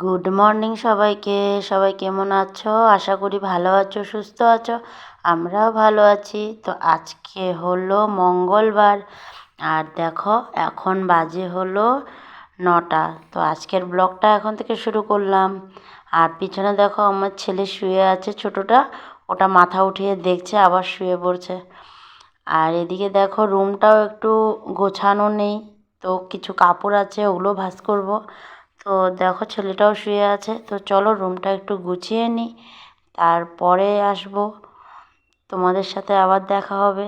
Good morning সবাইকে। সবাই কেমন আছো? আশা করি ভালো আছো, সুস্থ আছো। আমরাও ভালো আছি। তো আজকে হলো মঙ্গলবার। আর দেখো, এখন বাজে হলো নটা। তো আজকের ব্লগটা এখন থেকে শুরু করলাম। আর পিছনে দেখো, আমার ছেলে শুয়ে আছে ছোটোটা। ওটা মাথা উঠিয়ে দেখছে, আবার শুয়ে পড়ছে। আর এদিকে দেখো রুমটাও একটু গোছানো নেই। তো কিছু কাপড় আছে, ওগুলো ভাঁজ করব। তো দেখো ছেলেটাও শুয়ে আছে। তো চলো রুমটা একটু গুছিয়ে নিই। তারপরে আসব। তোমাদের সাথে আবার দেখা হবে।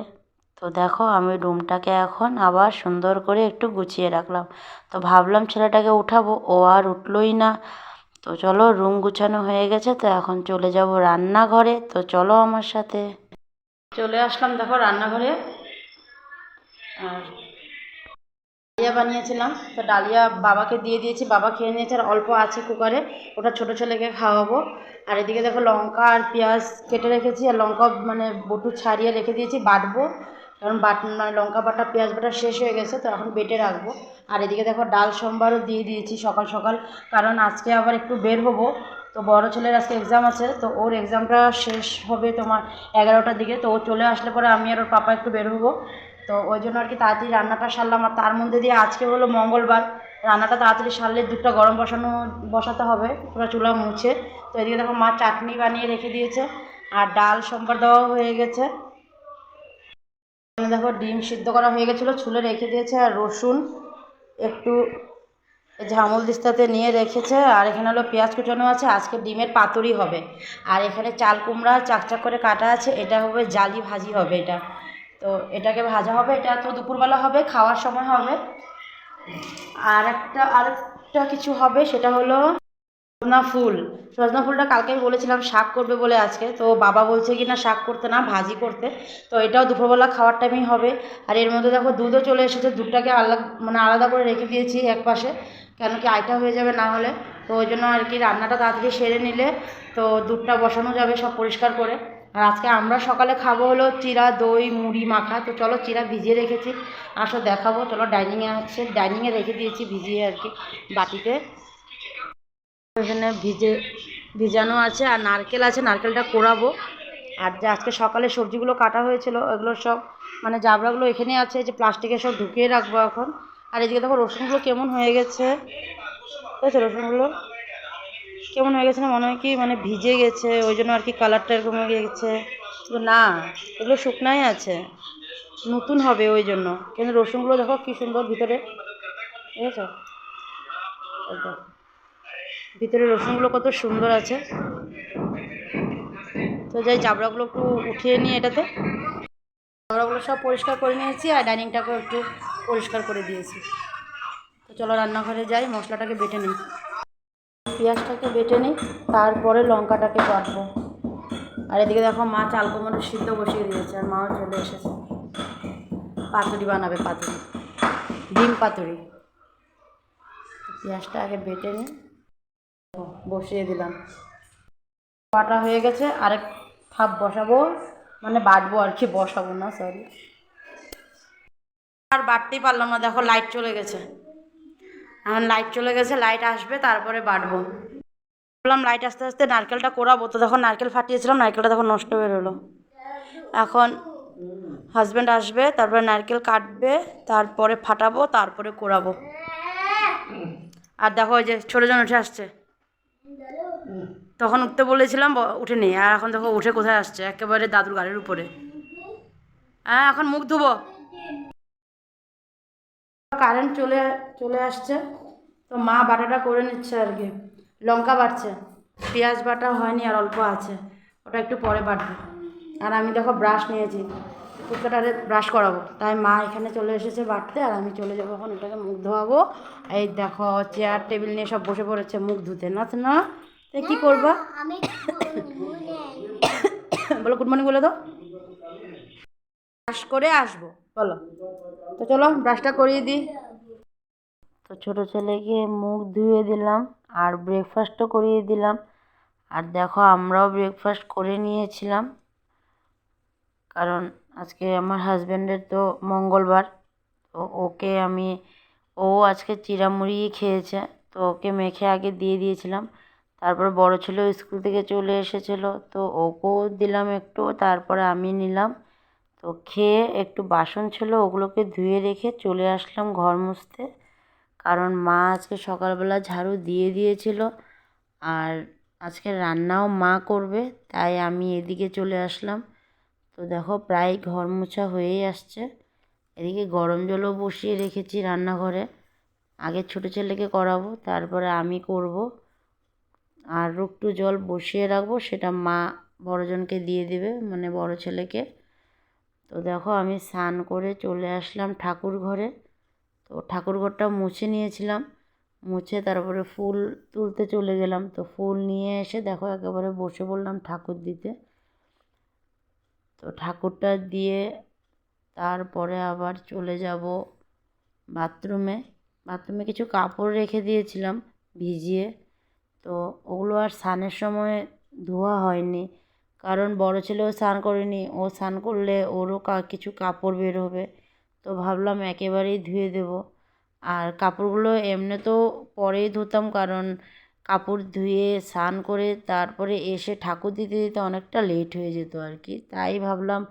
তো দেখো আমি রুমটাকে এখন আবার সুন্দর করে একটু গুছিয়ে রাখলাম। তো ভাবলাম ছেলেটাকে উঠাবো, ও আর উঠলোই না। তো চলো রুম গুছানো হয়ে গেছে, তো এখন চলে যাব রান্নাঘরে। তো চলো আমার সাথে। চলে আসলাম দেখো রান্নাঘরে। আর ডালিয়া বানিয়েছিলাম। তো ডালিয়া বাবাকে দিয়ে দিয়েছি। বাবা খেয়ে নিয়েছে আর অল্প আছে কুকারে। ওটা ছোটো ছেলেকে খাওয়াবো। আর এদিকে দেখো লঙ্কা আর পেঁয়াজ কেটে রেখেছি। আর লঙ্কা মানে বটু ছাড়িয়ে রেখে দিয়েছি বাটবো। কারণ বাট মানে লঙ্কা বাটা, পেঁয়াজ বাটা শেষ হয়ে গেছে, তো এখন বেটে রাখব। আর এদিকে দেখো ডাল সোমবারও দিয়ে দিয়েছি সকাল সকাল। কারণ আজকে আবার একটু বের হব। তো বড় ছেলের আজকে এক্সাম আছে, তো ওর এক্সামটা শেষ হবে তোমার এগারোটার দিকে। তো ও চলে আসলে পরে আমি আর ওর পাপা একটু বের হব। তো ওই জন্য আর কি তাড়াতাড়ি রান্নাটা সারলাম। আর তার মধ্যে দিয়ে আজকে হলো মঙ্গলবার। রান্নাটা তাড়াতাড়ি সারলে দুধটা গরম বসানো, বসাতে হবে, পুরো চুলা মুছে। তো এদিকে দেখো মা চাটনি বানিয়ে রেখে দিয়েছে, আর ডাল সোমবার দেওয়া হয়ে গেছে। দেখো ডিম সিদ্ধ করা হয়ে গেছিল ছুলে রেখে দিয়েছে, আর রসুন একটু ঝামল দিস্তাতে নিয়ে রেখেছে। আর এখানে হলো পেঁয়াজ কুচানো আছে, আজকে ডিমের পাতুরি হবে। আর এখানে চাল কুমড়া, চাকচাক করে কাটা আছে, এটা হবে জালি ভাজি হবে এটা। তো এটাকে ভাজা হবে, এটা তো দুপুরবেলা হবে, খাওয়ার সময় হবে। আর একটা আরেকটা কিছু হবে, সেটা হলো সজনা ফুল। সজনা ফুলটা কালকেই বলেছিলাম শাক করবে বলে আজকে, তো বাবা বলছে কি না শাক করতে না, ভাজি করতে। তো এটাও দুপুরবেলা খাওয়ার টাইমেই হবে। আর এর মধ্যে দেখো দুধও চলে এসেছে, দুধটাকে আলাদা মানে আলাদা করে রেখে দিয়েছি এক পাশে, কেন কি আইটা হয়ে যাবে না হলে। তো ওই জন্য আর কি রান্নাটা তাড়াতাড়ি সেরে নিলে, তো দুধটা বসানো যাবে সব পরিষ্কার করে। আর আজকে আমরা সকালে খাব হলো চিরা, দই, মুড়ি, মাখা। তো চলো চিরা ভিজিয়ে রেখেছি। আসো দেখাবো। চলো ডাইনিংয়ে আছে ডাইনিংয়ে রেখে দিয়েছি ভিজিয়ে আর কি, বাটিতে। এখানে ভিজে, ভিজানো আছে আর নারকেল আছে। নারকেলটা কোড়াবো আর যে আজকে সকালে সবজিগুলো কাটা হয়েছিল, ওগুলো সব মানে জাবড়াগুলো এখানে আছে যে প্লাস্টিকে সব ঢুকিয়ে রাখব এখন। আর এদিকে দেখো রসুনগুলো কেমন হয়ে গেছে। রসুনগুলো কেমন হয়ে গেছে না, মনে হয় কি মানে ভিজে গেছে, ওই জন্য আর কি কালারটা এরকম হয়ে গেছে। কিন্তু না, এগুলো শুকনাই আছে। নতুন হবে ওই জন্য। কিন্তু রসুনগুলো দেখো কী সুন্দর ভিতরে। এই দেখো। ভিতরে রসুনগুলো কত সুন্দর আছে। তো যাই, চাবড়াগুলো একটু উঠিয়ে নিই এটাতে। চাবড়াগুলো সব পরিষ্কার করে নিয়েছি আর ডাইনিংটাকেও একটু পরিষ্কার করে দিয়েছি। তো চলো রান্নাঘরে যাই, মশলাটাকে বেটে নিই। পেঁয়াজটাকে বেটে নিই, তারপরে লঙ্কাটাকে বাটবো। আর এদিকে দেখো মা চাল কুমড়ো সিদ্ধ বসিয়ে দিয়েছে, আর মাও চলে এসেছে। পাতুরি বানাবে, পাতুরি। ডিম পাতুরি। পেঁয়াজটা আগে বেটে নিই, বসিয়ে দিলাম। বাটা হয়ে গেছে, আরেক থাপ বসাবো মানে বাটবো আর কি, বসাবো না সরি আর বাটতেই পারলাম না, দেখো লাইট চলে গেছে। এখন লাইট চলে গেছে লাইট আসবে, তারপরে বাটবো বললাম লাইট আস্তে আস্তে নারকেলটা কোরাবো। তো তখন নারকেল ফাটিয়েছিলাম, নারকেলটা তখন নষ্ট বেরোলো এখন হাজব্যান্ড আসবে, তারপরে নারকেল কাটবে, তারপরে ফাটাবো, তারপরে কোরাবো। আর দেখো ওই যে ছোটোজন উঠে আসছে। তখন উঠতে বলেছিলাম উঠে নেই আর এখন দেখো উঠে কোথায় আসছে? একেবারে দাদুর গাড়ির উপরে। হ্যাঁ এখন মুখ ধুবো। কারেন্ট চলে চলে আসছে। তো মা বাটাটা করে নিচ্ছে আর কি। লঙ্কা বাড়ছে পেঁয়াজ বাটা হয়নি আর অল্প আছে। ওটা একটু পরে বাটবে। আর আমি দেখো ব্রাশ নিয়েছি। ফুচকাটারে ব্রাশ করাবো। তাই মা এখানে চলে এসেছে বাটতে আর আমি চলে যাব এখন। এটাকে মুখ ধোয়াবো। এই দেখো চেয়ার টেবিল নিয়ে সব বসে পড়েছে মুখ ধুতে। না তো না? তো কী করবা? বলো গুড মর্নিং বলে দাও। ব্রাশ করে আসব। বলো। তো চলো ব্রাশটা করিয়ে দিই। তো ছোটো ছেলেকে মুখ ধুয়ে দিলাম আর ব্রেকফাস্টও করিয়ে দিলাম। আর দেখো, আমরাও ব্রেকফাস্ট করে নিয়েছিলাম। কারণ আজকে আমার হাজব্যান্ডের তো মঙ্গলবার, তো ওকে আমি, ও আজকে চিড়ামুড়ি খেয়েছে, তো ওকে মেখে আগে দিয়ে দিয়েছিলাম। তারপর বড় ছেলে স্কুল থেকে চলে এসেছিল, তো ওকেও দিলাম একটু, তারপরে আমি নিলাম। তো খেয়ে একটু বাসন ছিল, ওগুলোকে ধুয়ে রেখে চলে আসলাম ঘর মুছতে। কারণ মা আজকে সকালবেলা ঝাড়ু দিয়ে দিয়েছিল আর আজকে রান্নাও মা করবে, তাই আমি এদিকে চলে আসলাম। তো দেখো প্রায় ঘর মোছা হয়েই আসছে। এদিকে গরম জলও বসিয়ে রেখেছি রান্নাঘরে। আগে ছোটো ছেলেকে করাবো, তারপরে আমি করব। আর একটু জল বসিয়ে রাখব, সেটা মা বড়জনকে দিয়ে দেবে মানে বড় ছেলেকে। তো দেখো আমি স্নান করে চলে আসলাম ঠাকুর ঘরে। তো ঠাকুর ঘরটা মুছে নিয়েছিলাম, মুছে তারপরে ফুল তুলতে চলে গেলাম। তো ফুল নিয়ে এসে দেখো একেবারে বসে পড়লাম ঠাকুর দিতে। তো ঠাকুরটা দিয়ে তারপরে আবার চলে যাব বাথরুমে। বাথরুমে কিছু কাপড় রেখে দিয়েছিলাম ভিজিয়ে। তো ওগুলো আর স্নানের সময় ধোয়া হয়নি। কারণ বড় ছেলেও স্নান করেনি। ও স্নান করলে ওরও কিছু কাপড় বের হবে। তো ভাবলাম একেবারেই ধুয়ে দেব। আর কাপড়গুলো এমনি তো পরেই ধুতাম কারণ কাপড় ধুয়ে, স্নান করে তারপরে এসে ঠাকুর দিতে দিতে অনেকটা লেট হয়ে যেত আর কি। তাই ভাবলাম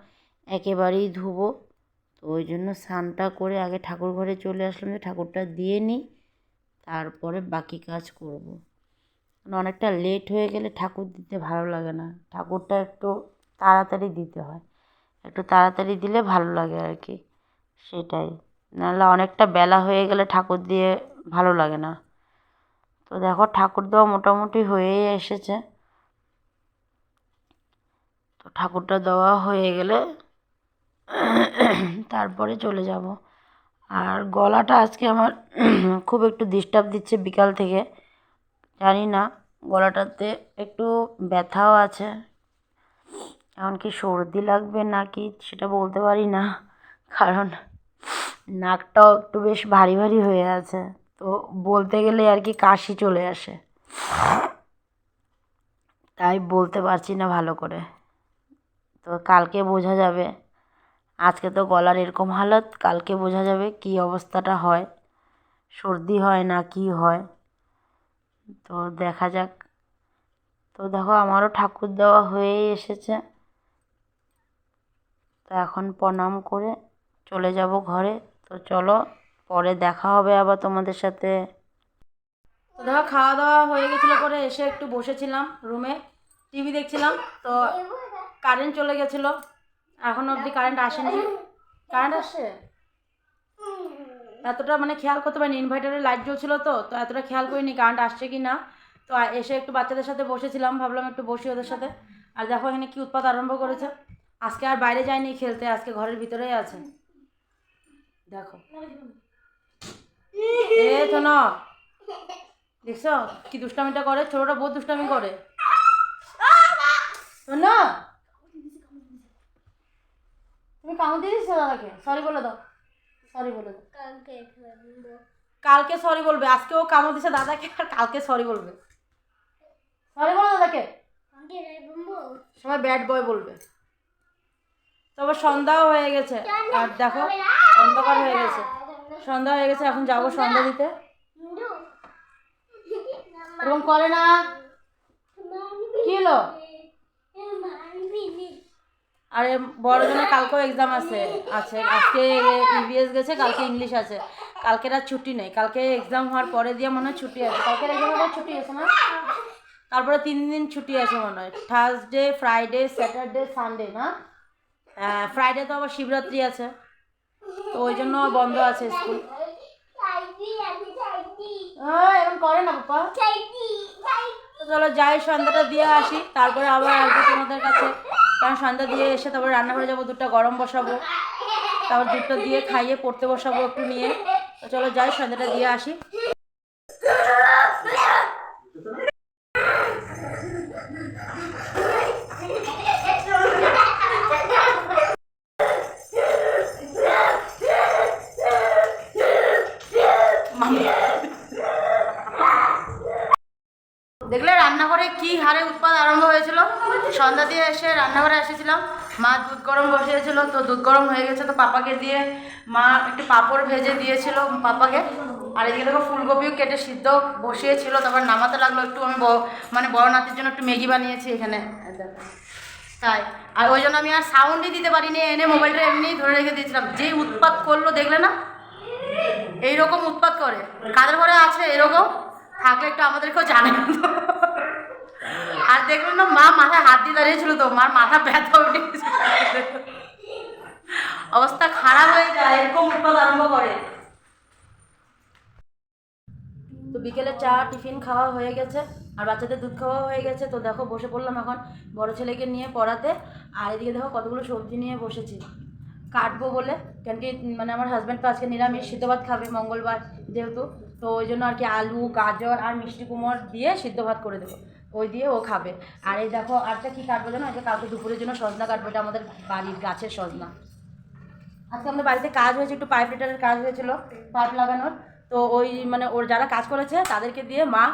একেবারেই ধুবো। তো ওই জন্য স্নানটা করে আগে ঠাকুর ঘরে চলে আসলাম যে ঠাকুরটা দিয়ে নিই, তারপরে বাকি কাজ করব। মানে অনেকটা লেট হয়ে গেলে ঠাকুর দিতে ভালো লাগে না। ঠাকুরটা একটু তাড়াতাড়ি দিতে হয়। একটু তাড়াতাড়ি দিলে ভালো লাগে আর কি। সেটাই। নাহলে অনেকটা বেলা হয়ে গেলে ঠাকুর দিয়ে ভালো লাগে না। তো দেখো ঠাকুর দেওয়া মোটামুটি হয়েই এসেছে। তো ঠাকুরটা দেওয়া হয়ে গেলে তারপরে চলে যাব। আর গলাটা আজকে আমার খুব একটু ডিস্টার্ব দিচ্ছে বিকাল থেকে। জানি না, গলাটাতে একটু ব্যথাও আছে। এমনকি সর্দি লাগবে নাকি সেটা বলতে পারি না, কারণ নাকটাও একটু বেশ ভারী ভারী হয়ে আছে। তো বলতে গেলে আর কি কাশি চলে আসে। তাই বলতে পারছি না ভালো করে। তো কালকে বোঝা যাবে। আজকে তো গলার এরকম হালত, কালকে বোঝা যাবে কী অবস্থাটা হয়। সর্দি হয় না কি হয়। তো দেখা যাক। তো দেখো, আমারও ঠাকুর দেওয়া হয়েই এসেছে। তো এখন প্রণাম করে চলে যাব ঘরে। তো চলো, পরে দেখা হবে আবার তোমাদের সাথে। তো দেখো খাওয়া দাওয়া হয়ে গেছিল পরে এসে একটু বসেছিলাম রুমে। টিভি দেখছিলাম, তো কারেন্ট চলে গেছিল। এখন অবধি কারেন্ট আসেনি। কারেন্ট আসছে এতটা মানে খেয়াল করতে পারিনি ইনভার্টারে লাইট জ্বলছিল তো তো এতটা খেয়াল করিনি কারেন্ট আসছে কি না তো এসে একটু বাচ্চাদের সাথে বসেছিলাম, ভাবলাম একটু বসি ওদের সাথে। আর দেখো এখানে কি উৎপাত আরম্ভ করেছে। আজকে আর বাইরে যায়নি খেলতে, আজকে ঘরের ভিতরেই আছে। দেখো। এ তো না দেখছ? কি দুষ্টামিটা করে? ছোটটা বহুত দুষ্টামি করে। না তুমি কামড় দিয়ে দিচ্ছ দাদাকে? সরি বলে দাও। সরি বলে কালকে সরি বলবে। আজকে ও কামড় দিছে দাদাকে আর কালকে সরি বলবে। সরি বলো দাদাকে। সবাই ব্যাড বয় বলবে। তবে সন্ধ্যাও হয়ে গেছে। আর দেখো অন্ধকার হয়ে গেছে। সন্ধ্যা হয়ে গেছে এখন যাব সন্ধ্যা। দিতে। এরকম করে না। কি হলো? আরে বড়জনের কালকেও এক্সাম আছে আছে। আজকে ইভিএস গেছে, কালকে ইংলিশ আছে। কালকের আর ছুটি নেই। কালকে এক্সাম হওয়ার পরে দিয়ে মনে হয় ছুটি আছে। কালকের পর ছুটি আছে না? তারপরে তিন দিন ছুটি আছে মনে হয়। থার্সডে ফ্রাইডে স্যাটারডে সানডে না? ফ্রাইডে তো আবার শিবরাত্রি আছে। তো ওই জন্য বন্ধ আছে স্কুল এরকম করে না তো চলো যাই, সন্ধ্যাটা দিয়ে আসি। তারপরে আবার আসব তোমাদের কাছে। কারণ সন্ধ্যা দিয়ে এসে তারপরে রান্নাঘরে যাব, দুধটা গরম বসাবো। তারপর দুধটা দিয়ে খাইয়ে পড়তে বসাবো একটু নিয়ে। চলো যাই সন্ধ্যাটা দিয়ে আসি দেখলে রান্নাঘরে কি হারে উৎপাদ আরম্ভ হয়েছিল সন্ধ্যা দিয়ে এসে রান্নাঘরে এসেছিলাম মা দুধ গরম বসিয়েছিল, তো দুধ গরম হয়ে গেছে, তো পাপাকে দিয়ে মা একটু পাঁপড় ভেজে দিয়েছিল পাপাকে। আর এদিকে দেখো ফুলকপিও কেটে সিদ্ধ বসিয়েছিল, তারপর নামাতে লাগল একটু, আমি মানে বড় নাতির জন্য একটু ম্যাগি বানিয়েছি এখানে। তাই। আর ওই জন্য আমি আর সাউন্ডই দিতে পারিনি, এনে মোবাইলটা এমনি ধরে রেখে দিয়েছিলাম। যেই উৎপাত করল, দেখলে না? এইরকম উৎপাত করে। কাদের ঘরে আছে এরকম? থাকলে একটু আমাদেরকেও জানে আর দেখলেন না, মা মাথায় হাত দিয়ে দাঁড়িয়েছিল তো, মার মাথা ব্যথা উঠে অবস্থা খারাপ হয়ে যায়, এরকম উৎপাত আরম্ভ করে। তো বিকেলে চা, টিফিন খাওয়া হয়ে গেছে, আর বাচ্চাদের দুধ খাওয়া হয়ে গেছে। তো দেখো, বসে পড়লাম এখন বড় ছেলেকে নিয়ে পড়াতে, আর এদিকে দেখো কতগুলো সবজি নিয়ে বসেছি। কাটবো বলে, কেন কি মানে আমার হাজব্যান্ড তো আজকে নিরামিষ, সিদ্ধ ভাত খাবে মঙ্গলবার যেহেতু, তো ওই জন্য আর কি আলু, গাজর আর মিষ্টি কুমড় দিয়ে সিদ্ধ ভাত করে দেবো। ওই দিয়ে ও খাবে। আর এই দেখো আরটা কি কাটবো জানো? যে কালকে দুপুরের জন্য সজনা কাটবো এটা আমাদের বাড়ির গাছের সজনা। আজকে আমাদের বাড়িতে কাজ হয়েছে একটু পাইপ রিটারের কাজ হয়েছিল পাইপ লাগানোর। তো ওই মানে ওর যারা কাজ করেছে তাদেরকে দিয়ে মা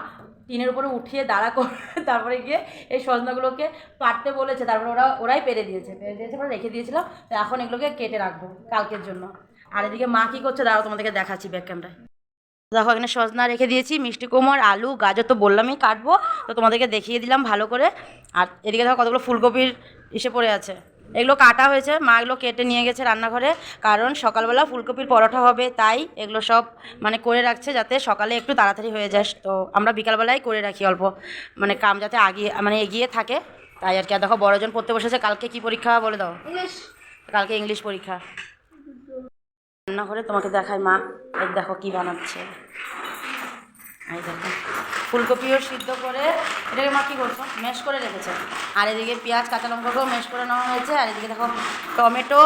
টিনের উপরে উঠিয়ে দাঁড়া করে তারপরে গিয়ে এই সজনাগুলোকে পারতে বলেছে। তারপরে ওরা ওরাই পেরে দিয়েছে। পেরে দিয়েছে পরে রেখে দিয়েছিলাম। তো এখন এগুলোকে কেটে রাখব কালকের জন্য। আর এদিকে মা কী করছে দাঁড়াও তোমাদেরকে দেখাচ্ছি ব্যাক ক্যামেরায় দেখো এখানে সজনা রেখে দিয়েছি মিষ্টি কুমড় আলু গাজর তো বললামই কাটবো। তো তোমাদেরকে দেখিয়ে দিলাম ভালো করে। আর এদিকে দেখো কতগুলো ফুলকপির ইসে পড়ে আছে। এগুলো কাটা হয়েছে মা এগুলো কেটে নিয়ে গেছে রান্নাঘরে। কারণ সকালবেলা ফুলকপির পরোটা হবে তাই এগুলো সব মানে করে রাখছে যাতে সকালে একটু তাড়াতাড়ি হয়ে যায়। তো আমরা বিকালবেলায় করে রাখি অল্প মানে কাম যাতে আগিয়ে মানে এগিয়ে থাকে। তাই আর কি আর দেখো বড়জন পড়তে বসেছে কালকে কি পরীক্ষা বলে দাও। কালকে ইংলিশ পরীক্ষা। রান্নাঘরে তোমাকে দেখায় মা। এই দেখো কি বানাচ্ছে। এই দেখো, ফুলকপিও সিদ্ধ করে, এটাকে মা কী করছ? ম্যাশ করে রেখেছে। আর এদিকে পেঁয়াজ, কাঁচা লঙ্কাকেও ম্যাশ করে নেওয়া হয়েছে। আর এদিকে দেখো টমেটো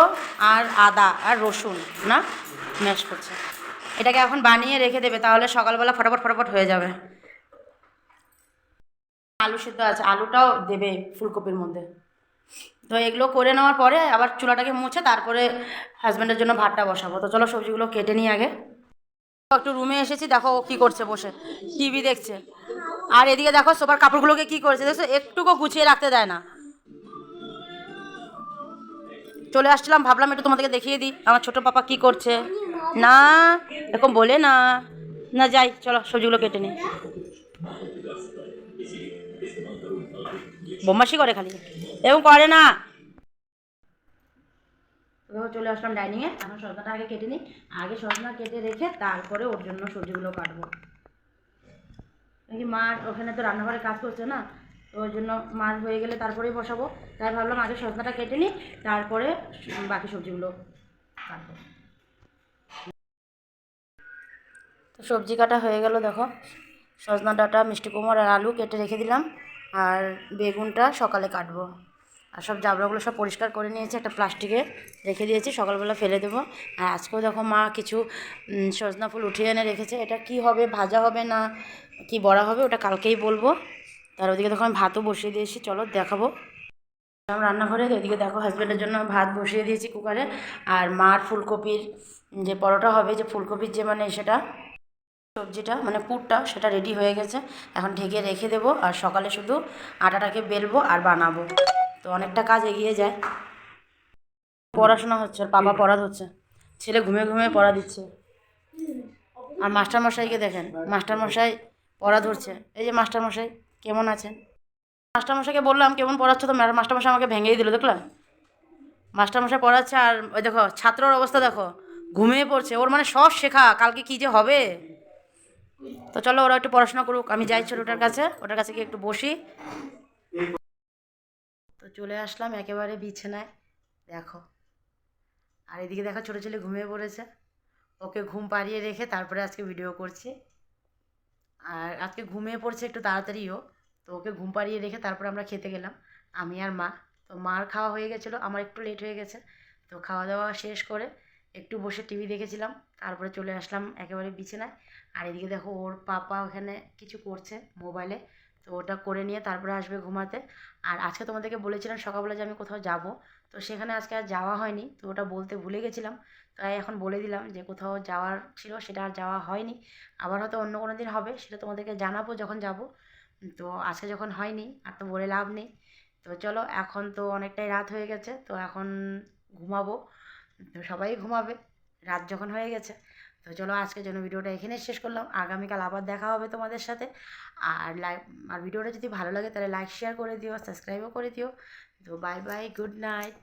আর আদা আর রসুন, না? ম্যাশ করছে। এটাকে এখন বানিয়ে রেখে দেবে, তাহলে সকালবেলা ফটাফট ফটাফট হয়ে যাবে। আলু সিদ্ধ আছে, আলুটাও দেবে ফুলকপির মধ্যে। তো এগুলো করে নেওয়ার পরে আবার চুলাটাকে মুছে তারপরে হাজব্যান্ডের জন্য ভাতটা বসাবো। তো চলো সবজিগুলো কেটে নিই আগে। একটু রুমে এসেছি, দেখো ও কী করছে বসে। টিভি দেখছে। আর এদিকে দেখো সবার কাপড়গুলোকে কি করেছে, দেখছ? একটুকু গুছিয়ে রাখতে দেয় না। চলে আসছিলাম, ভাবলাম একটু তোমাদেরকে দেখিয়ে দিই, আমার ছোট পাপা কি করছে। না, এরকম বলে না। না, যাই, চলো সবজিগুলো কেটে নিই। বোমাসি করে খালি। এরকম করে না। চলে আসলাম ডাইনিংয়ে এখন সজনাটা আগে কেটে নিই। আগে সজনা কেটে রেখে তারপরে ওর জন্য সবজিগুলো কাটবো। নাকি মার ওখানে তো রান্নাঘরে কাজ করছে না। তো ওই জন্য মার হয়ে গেলে তারপরেই বসাবো। তাই ভাবলাম আগে সজনাটা কেটে নিই, তারপরে বাকি সবজিগুলো কাটবো। তো সবজি কাটা হয়ে গেল, দেখো। সজনা ডাঁটা, মিষ্টি কুমড় আর আলু কেটে রেখে দিলাম। আর বেগুনটা সকালে কাটবো। আর সব জাবড়াগুলো সব পরিষ্কার করে নিয়েছি, একটা প্লাস্টিকে রেখে দিয়েছি, সকালবেলা ফেলে দেবো। আর আজকেও দেখো মা কিছু সজনা ফুল উঠিয়ে এনে রেখেছে। এটা কি হবে, ভাজা হবে না কি বড়া হবে, ওটা কালকেই বলব। তার ওদিকে দেখো আমি ভাতও বসিয়ে দিয়েছি, চলো দেখাবো। রান্নাঘরে ওইদিকে দেখো হাজব্যান্ডের জন্য ভাত বসিয়ে দিয়েছি কুকারে আর মার ফুলকপির যে পরোটা হবে, যে ফুলকপির যে মানে সেটা সবজিটা মানে পুরটা, সেটা রেডি হয়ে গেছে। এখন ঢেকে রেখে দেবো আর সকালে শুধু আটাটাকে বেলবো আর বানাবো। তো অনেকটা কাজ এগিয়ে যায়। পড়াশোনা হচ্ছে আর বাবা পড়া হচ্ছে ছেলে ঘুমে ঘুমে পড়া দিচ্ছে। আর মাস্টারমশাইকে দেখেন, মাস্টারমশাই পড়া ধরছে। এই যে মাস্টারমশাই, কেমন আছেন? মাস্টারমশাইকে বললাম, কেমন পড়াচ্ছ তো মাস্টারমশাই আমাকে ভেঙেই দিল, দেখলাম। মাস্টারমশাই পড়াচ্ছে আর ওই দেখো, ছাত্রর অবস্থা দেখো। ঘুমিয়ে পড়ছে, ওর মানে সব শেখা, কালকে কী যে হবে? তো চলো ওরা একটু পড়াশোনা করুক, আমি যাই ছোটোটার কাছে, ওটার কাছে গিয়ে একটু বসি। তো চলে আসলাম একেবারে বিছানায়, দেখো। আর এদিকে দেখো ছোটো ছেলে ঘুমিয়ে পড়েছে। ওকে ঘুম পাড়িয়ে রেখে তারপরে আজকে ভিডিও করছি। আর আজকে ঘুমিয়ে পড়ছে একটু তাড়াতাড়িও তো ওকে ঘুম পাড়িয়ে রেখে তারপরে আমরা খেতে গেলাম, আমি আর মা। তো মার খাওয়া হয়ে গেছিল, আমার একটু লেট হয়ে গেছে। তো খাওয়া দাওয়া শেষ করে একটু বসে টিভি দেখেছিলাম, তারপরে চলে আসলাম একেবারে বিছানায়। আর এদিকে দেখো ওর পাপা ওখানে কিছু করছে মোবাইলে তো ওটা করে নিয়ে তারপরে আসবে ঘুমাতে। আর আজকে তোমাদেরকে বলেছিলাম সকালবেলা যে আমি কোথাও যাব, তো সেখানে আজকে আর যাওয়া হয়নি, তো ওটা বলতে ভুলে গেছিলাম। তাই এখন বলে দিলাম যে কোথাও যাওয়ার ছিল সেটা আর যাওয়া হয়নি। আবার হয়তো অন্য কোনো দিন হবে, সেটা তোমাদেরকে জানাব যখন যাব। তো আজকে যখন হয়নি, আর তো বলে লাভ নেই। তো চলো, এখন তো অনেকটাই রাত হয়ে গেছে, তো এখন ঘুমাবো। তো সবাই ঘুমাবে। রাত যখন হয়ে গেছে, তো চলো আজকের জন্য ভিডিওটা এখানে শেষ করলাম। আগামীকাল আবার দেখা হবে তোমাদের সাথে। আর লাইক, আর ভিডিওটা যদি ভালো লাগে তাহলে লাইক শেয়ার করে দিও সাবস্ক্রাইবও করে দিও। তো বাই বাই গুড নাইট